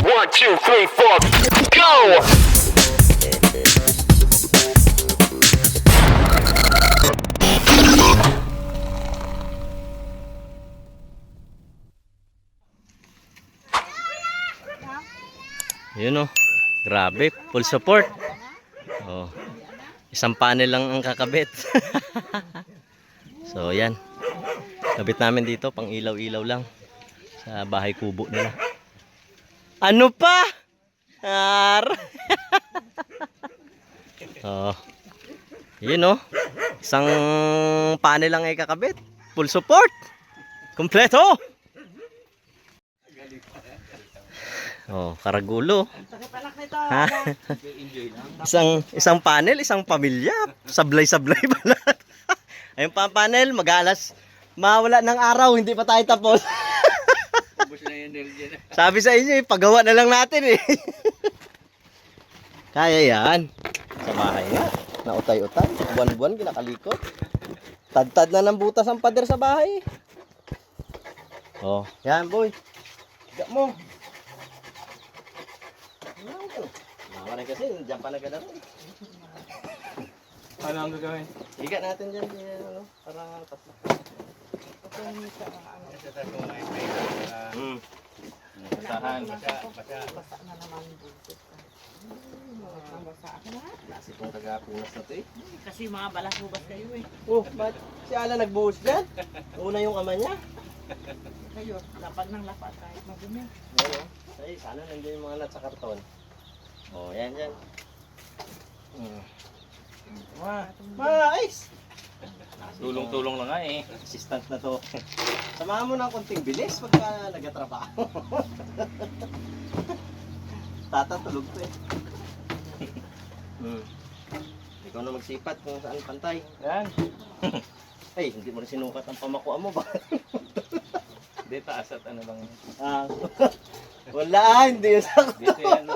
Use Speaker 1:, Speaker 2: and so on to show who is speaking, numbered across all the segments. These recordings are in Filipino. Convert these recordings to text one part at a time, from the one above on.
Speaker 1: One, two, three, four, go!
Speaker 2: Yun oh. Grabe, full support. Oh. Isang panel lang ang kakabit. so, yan. Kabit namin dito, pang ilaw-ilaw lang. Sa bahay kubo nila. Ano pa? Ar. oh. Yun oh. Isang panel lang ay kakabit. Full support. Kompleto. Oh, karagulo. Ha? isang isang panel, isang pamilya, sablay-sablay pala. Ayun pa ang panel, mag-alas mawala ng araw, hindi pa tayo tapos. Sabi sa inyo, eh, pagawa na lang natin eh. Kaya yan. Sa bahay nga. Nautay-utay. Buwan-buwan, kinakalikot. Tad-tad na ng butas ang pader sa bahay. Oh, yan boy. Higa mo. Mama na kasi, dyan pa nagana rin.
Speaker 3: Ano ang gagawin?
Speaker 2: Higa natin dyan, dyan ano, para tatlo. Hmm.
Speaker 3: Basahan, basa, basa.
Speaker 2: Klase pong tagapunas na to eh.
Speaker 4: Kasi mga balasubas kayo eh.
Speaker 2: Oh, ba't si Ala nagbuhos dyan? Una yung ama niya.
Speaker 4: Kayo, lapad ng lapad kahit madumi.
Speaker 2: Ano? Ay, sana nandiyan yung mga nat sa karton. Oh, yan yan. Hmm. Ma, ma, ayos!
Speaker 3: Tulong-tulong lang nga eh.
Speaker 2: Assistant na to. Samahan mo ng konting bilis pagka nagatrabaho. Tatatulog to eh. Hmm. Ikaw na magsipat kung saan pantay.
Speaker 3: Yan.
Speaker 2: Ay, hindi mo rin sinukat ang pamakuan mo ba?
Speaker 3: Hindi, taas at ano lang.
Speaker 2: ah, wala, hindi yun sa
Speaker 3: Dito yan.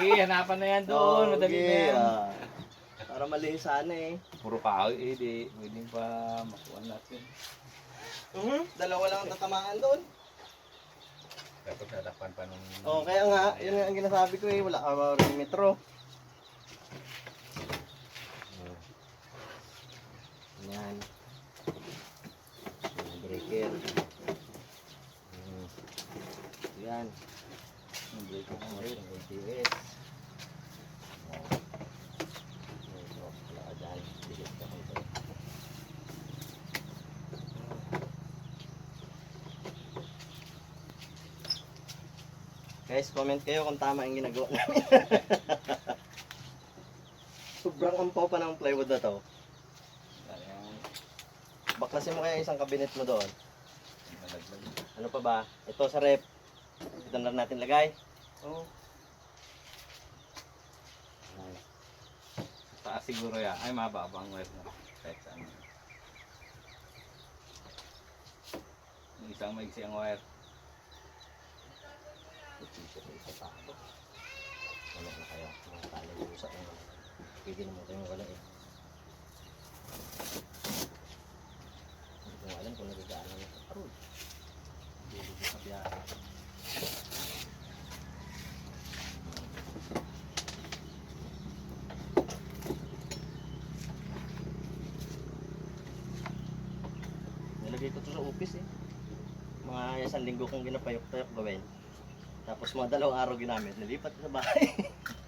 Speaker 3: Sige, hanapan na yan doon. Madali na yan.
Speaker 2: Para malinis sana eh.
Speaker 3: Puro kahoy eh, di. Pwedeng pa makuha natin.
Speaker 2: Mhm, Dalawa lang ang tatamaan doon.
Speaker 3: Tapos nadakpan pa nung...
Speaker 2: Oh, kaya nga, yun nga ang ginasabi ko eh, wala ka rin metro. Yan. Yung breaker. Hmm. Yan. Yung breaker ng rin, yung ABS. Oh. Ito, wala ka dyan. Dikit ka ito. Guys, comment kayo kung tama yung ginagawa namin. Sobrang ampaw pa ng plywood na to. Baklasin mo kaya isang kabinet mo doon. Ano pa ba? Ito sa rep. Ito na natin lagay.
Speaker 3: Oo. Taas siguro yan. Ay, mababa ang wire na. Kahit saan. Isang maigsi ang wire.
Speaker 2: Ito sa isa pa. Ano na kaya? Mga tali yung sa ano. Pwede naman kayong wala eh. Hindi ko alam kung nagagaanan na sa parol. Hindi ko sa biyahe. Nilagay ko to sa office eh. Mga isang linggo kong ginapayok-tayok gawin. Tapos mga dalawang araw ginamit, nilipat ko sa bahay.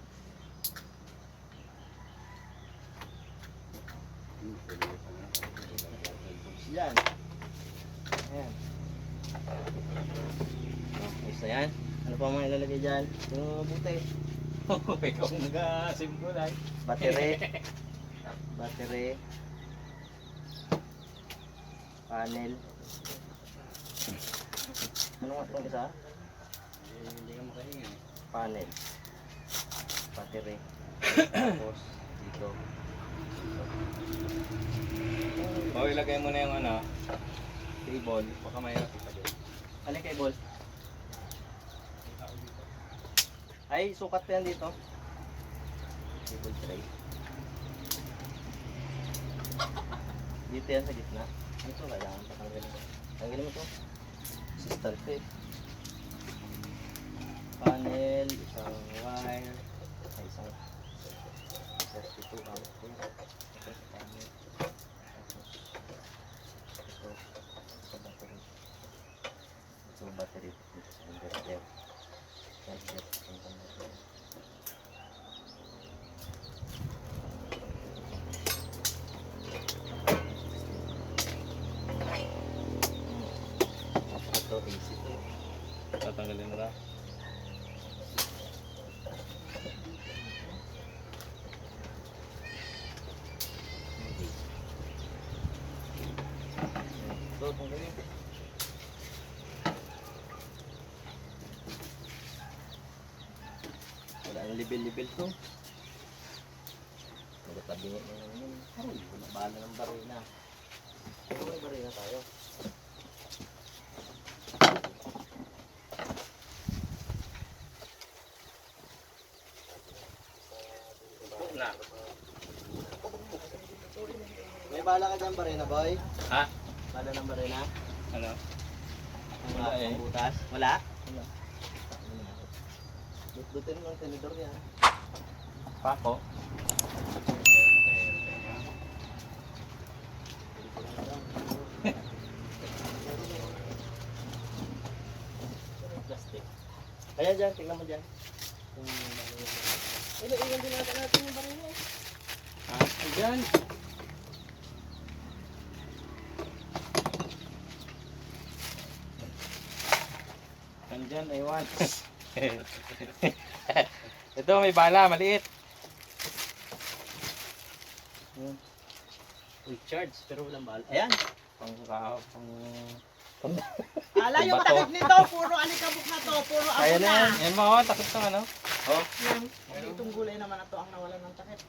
Speaker 2: yan. Ayan. Oh, isa yan. Ano pa mga ilalagay dyan? Yung buti.
Speaker 3: Ikaw ang nag-symbol ay.
Speaker 2: Battery. Battery. Panel. Ano nga itong isa?
Speaker 3: Hindi ka makahinga eh.
Speaker 2: Panel. Battery. Tapos dito.
Speaker 3: O, ilagay mo na yung ano, table. Baka mahirap itabi.
Speaker 2: Alin kay Bol? Ay, sukat pa yan dito. Table tray. Dito yan sa gitna. Ito, kailangan patanggalin ko. Tanggalin mo to. Assistant eh. Isang 32 amp po. Ito sa panel. Tapos, ito sa battery. Ito battery. Dito sa inverter. Charger. Ang battery. Ito AC.
Speaker 3: Tatanggalin mo na.
Speaker 2: Ito, tanggalin. Wala ang level-level to. Magkatabi nga na naman yun. Ay, wala bala ng barina. Ito may barina tayo.
Speaker 3: Na.
Speaker 2: May bala ka dyan barina, boy?
Speaker 3: Ha?
Speaker 2: Bala ng barina?
Speaker 3: Ano?
Speaker 2: Wala
Speaker 3: Wala eh.
Speaker 2: butas? Wala? Wala. Dutdutin mo ang tenedor niya.
Speaker 3: Pako.
Speaker 2: Plastic. Kaya dyan, tingnan mo dyan. Ito, iwan din natin natin yung barina eh.
Speaker 3: Ha? Ayan. Andyan, aywan. Ito, may bala, maliit.
Speaker 2: Uy, charge, pero walang bala. Ayan.
Speaker 3: Pang kao, pang...
Speaker 4: Ala yung
Speaker 3: Bato.
Speaker 4: takip nito, puro alikabok na to, puro abo
Speaker 2: Kaya na
Speaker 4: na.
Speaker 3: mo, oh, takot ng ano.
Speaker 2: Oh,
Speaker 4: Yan. Itong gulay naman na to ang nawalan ng takip.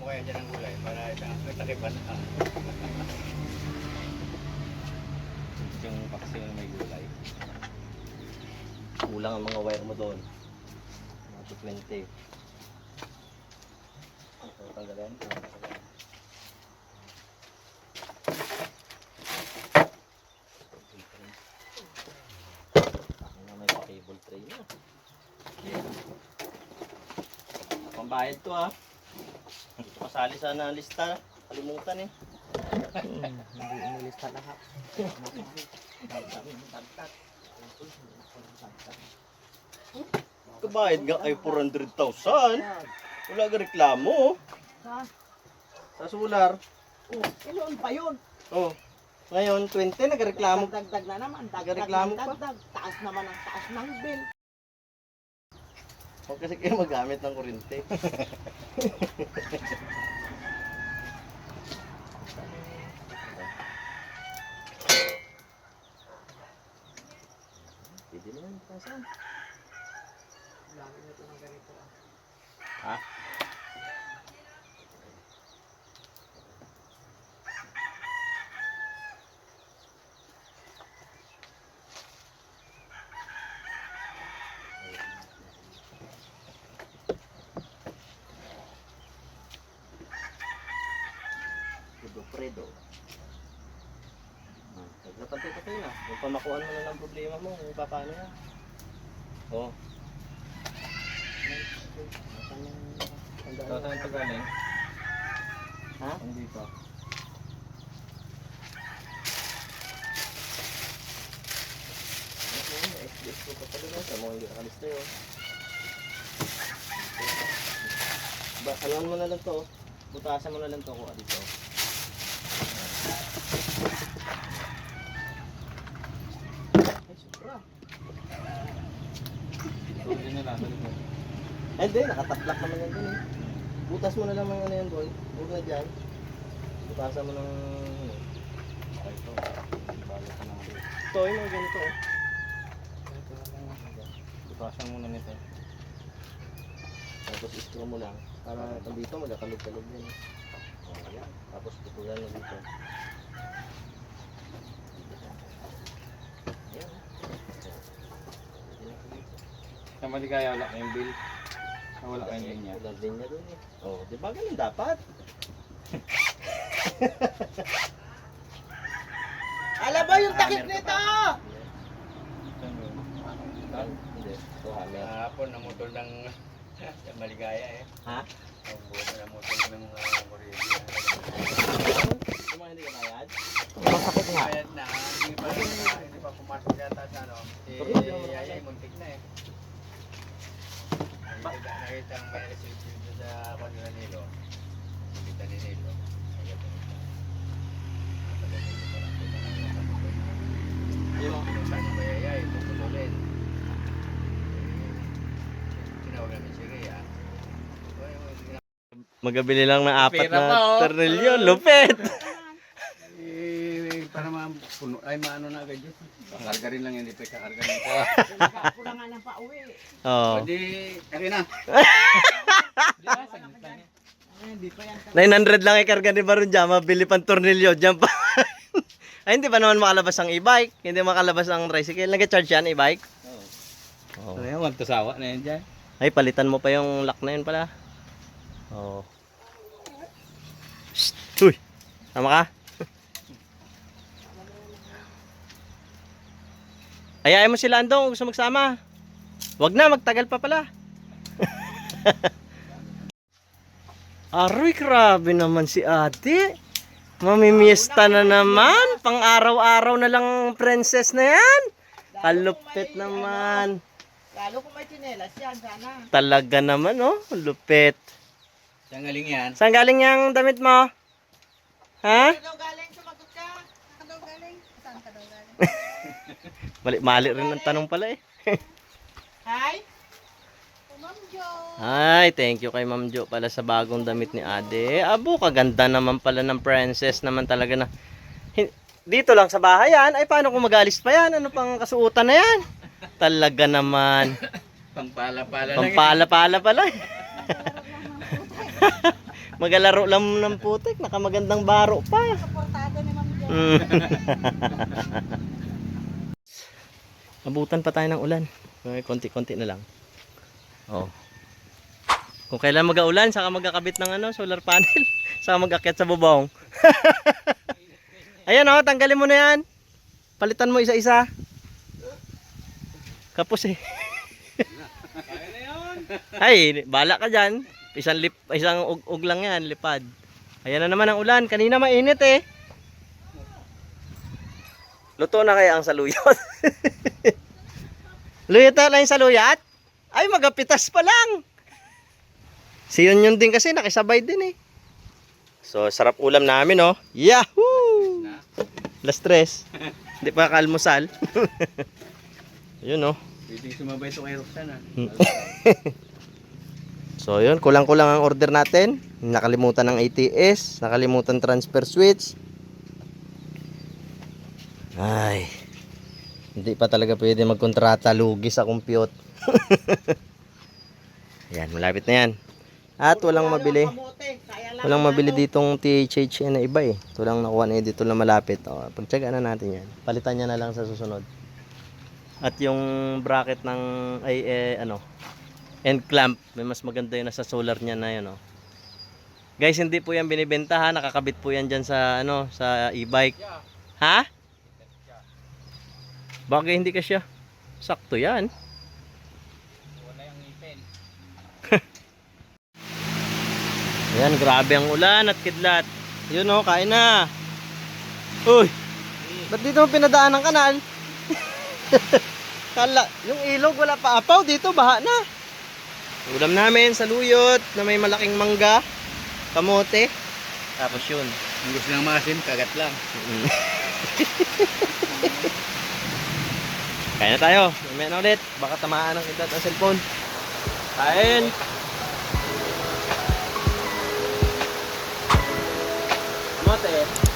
Speaker 3: Mo kaya dyan ang gulay para may takipan na. Yung paksiw na may gulay.
Speaker 2: kulang ang mga wire mo doon. Mga 220. Ito, tanggalin. Na may pa-cable tray mo. Pambayad to ah. Ito kasali sa na lista. Kalimutan eh. Hindi inilista lahat. Kabayad nga ay 400,000. Wala ka reklamo.
Speaker 4: Ha?
Speaker 2: Sa solar.
Speaker 4: Oh, iloon pa yun.
Speaker 2: Oh. Ngayon, 20, nagreklamo ka.
Speaker 4: Dagdag na naman. Dagdag
Speaker 2: Nagreklamo
Speaker 4: ng
Speaker 2: pa?
Speaker 4: dagdag. Taas naman ang taas ng bill.
Speaker 2: Huwag kasi kayo magamit ng kuryente. Pwede na yan, pasan. Ha? Predo, predo. Ah, Naglatantay ka kayo na. Yung pamakuan mo na ng problema mo, yung paano yan. Oh. Nasaan yung tandaan
Speaker 3: Ito,
Speaker 2: mo?
Speaker 3: saan ito galing?
Speaker 2: Ha?
Speaker 3: Andito.
Speaker 2: Okay, XDX ko pa pala na. Sa mga hindi nakalista yun. Ba, haluan mo na lang to. oh. Butasan mo na lang to kuha dito. Ay, sobra.
Speaker 3: Tuloy nila, tuloy mo.
Speaker 2: Eh, Hindi, nakataplak naman yan dun eh. Butas mo na lang mga ano yan, boy. Huwag na dyan. Butasan mo ng... ano.
Speaker 3: Okay, ito. Balot ka ng.
Speaker 2: Ito, yung mga ganito oh.
Speaker 3: Butasan muna nito.
Speaker 2: Tapos screw mo lang. Para ito dito, magkakalog-kalog yan. eh. Oh, yan. Tapos putulan mo dito. Ayan.
Speaker 3: Sa maligaya, wala kayong bill. Ah, Wala kayong linya.
Speaker 2: Wala din niya dun eh. Oh, di ba ganun dapat?
Speaker 4: Alam mo yung takip nito!
Speaker 2: Hindi. Ito hammer.
Speaker 3: Kahapon, namutol ng maligaya eh.
Speaker 2: Ha?
Speaker 3: Ang buto namutol ng uh, Morelia.
Speaker 2: Yung mga hindi ka bayad?
Speaker 4: Masakit nga.
Speaker 3: Bayad na, hindi pa, hindi pa pumasok yata sa ano. Si Yaya, muntik na eh. Nakita, nakita ang may receipt dito sa kanila Nilo. Nakita ni Nilo. Nakita ni Nilo. Yung pinuntahan ng Yaya, ipuputulin. Tinawag namin si Rhea.
Speaker 2: Magabili lang ng apat
Speaker 3: Pera pa,
Speaker 2: na
Speaker 3: oh.
Speaker 2: tornilyo. Lupit!
Speaker 3: Eh, para mapuno, ay maano na agad yun. Kakarga rin lang yun, hindi pa kakarga rin.
Speaker 4: Ako na nga nang pauwi.
Speaker 2: Oo.
Speaker 3: O di, kari na.
Speaker 4: Ay, hindi pa yan.
Speaker 2: 900 lang ikarga ni Baron dyan. Mabili pang tornilyo dyan pa. Ay, hindi pa naman makalabas ang e-bike. Hindi makalabas ang tricycle. Nag-charge yan e-bike? Oo.
Speaker 3: Ano yan, wag tasawa na yan dyan.
Speaker 2: Ay, palitan mo pa yung lock na yun pala. Oo. Shh! Uy! Tama ka? Ayayin mo sila andong, gusto magsama. Wag na, magtagal pa pala. Aroy, grabe naman si ate. Mamimiesta na naman. Pang araw-araw na lang princess na yan. Kalupit naman.
Speaker 4: Lalo kung may chinelas yan, sana.
Speaker 2: Talaga naman, oh. Lupit.
Speaker 3: Saan galing yan?
Speaker 2: Saan galing yung damit mo? Ha?
Speaker 4: Saan daw galing? Sumagot ka. Daw galing? Saan ka daw galing?
Speaker 2: Mali, mali rin ang tanong pala eh.
Speaker 4: Hi? Ma'am Jo.
Speaker 2: Ay, thank you kay Ma'am Jo pala sa bagong damit ni Ade. Abo, kaganda naman pala ng princess naman talaga na. Dito lang sa bahay yan. Ay, paano kung mag-alis pa yan? Ano pang kasuotan na yan? Talaga naman.
Speaker 3: Pampala-pala lang.
Speaker 2: Pampala-pala pala. Magalaro lang ng putik. Nakamagandang baro pa.
Speaker 4: Suportado ni Ma'am.
Speaker 2: Mm. Abutan pa tayo ng ulan. Okay, konti-konti na lang. Oh. Kung kailan mag-aulan, saka magkakabit ng ano, solar panel. Saka mag-akyat sa bubong. Ayan oh, tanggalin mo na yan. Palitan mo isa-isa. Kapos eh. Ay, bala ka dyan. Isang lip, isang ug-ug lang yan, lipad. Ayan na naman ang ulan. Kanina mainit eh. Luto na kaya ang saluyot? Luyot na lang yung saluyat? Ay, magapitas pa lang. Si yun yun din kasi nakisabay din eh. So, sarap ulam namin oh. Yahoo! Last stress. Hindi pa kalmusal. yun oh.
Speaker 3: Pwede sumabay ito kay Roxanne ah.
Speaker 2: So yun, kulang-kulang ang order natin. Nakalimutan ng ATS, nakalimutan transfer switch. Ay. Hindi pa talaga pwede magkontrata, lugi sa compute. Yan, malapit na yan. At walang mabili. Walang mabili ditong THH na iba eh. Ito lang nakuha na dito na malapit. O, pagtsagaan na natin yan. Palitan niya na lang sa susunod. At yung bracket ng ay eh, ano end clamp, may mas maganda yun sa solar niya na yun oh. Guys, hindi po yan binibenta ha, nakakabit po yan diyan sa ano, sa e-bike. Ha? Bagay hindi ka siya. Sakto yan.
Speaker 3: Wala yung.
Speaker 2: Ayan, grabe ang ulan at kidlat. Yun oh, kain na. Uy, ba't dito mo pinadaan ng kanal? Kala, yung ilog wala pa apaw dito, baha na. Ulam namin, saluyot, na may malaking mangga, kamote. Tapos yun.
Speaker 3: Ang gusto ng masin, kagat lang.
Speaker 2: Mm. Kaya na tayo. Mamaya na ulit. Baka tamaan ng idat ang cellphone. Kain! Kamote.